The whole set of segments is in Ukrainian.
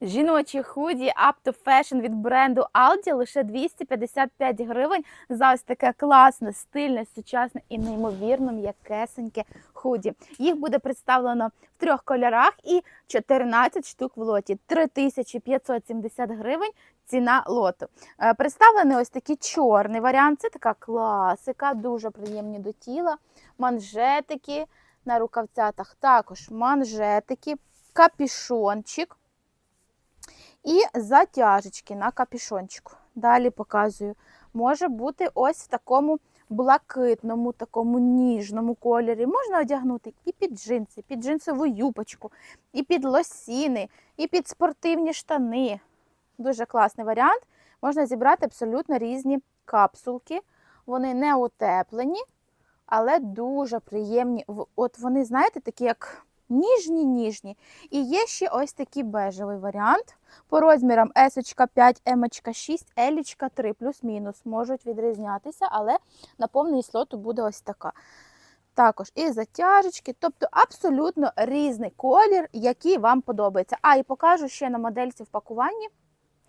Жіночі худі Up to Fashion від бренду Aldi лише 255 гривень за ось таке класне, стильне, сучасне і неймовірно м'якесеньке худі. Їх буде представлено в трьох кольорах і 14 штук в лоті. 3570 гривень ціна лоту. Е, Представлений ось такий чорний варіант. Це така класика, дуже приємні до тіла. Манжетики на рукавцятах, також манжетики, капішончик і затяжечки на капішончику. Далі показую. Може бути ось в такому блакитному, такому ніжному кольорі. Можна одягнути і під джинси, під джинсову юбочку, і під лосіни, і під спортивні штани. Дуже класний варіант. Можна зібрати абсолютно різні капсулки. Вони не утеплені, але дуже приємні. От вони, знаєте, такі як ніжні-ніжні. І є ще ось такий бежевий варіант. По розмірам S 5, M 6, L 3, плюс-мінус можуть відрізнятися, але на повний слоту буде ось така. Також і затяжечки, тобто абсолютно різний колір, який вам подобається. А, і покажу ще на модельці в пакуванні.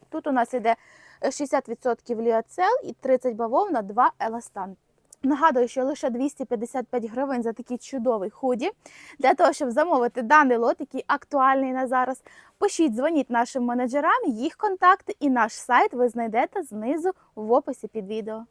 Тут у нас іде 60% ліоцел і 30 бавовна, 2 еластан. Нагадую, що лише 255 гривень за такий чудовий худі. Для того, щоб замовити даний лот, який актуальний на зараз, пишіть, дзвоніть нашим менеджерам, їх контакти і наш сайт ви знайдете знизу в описі під відео.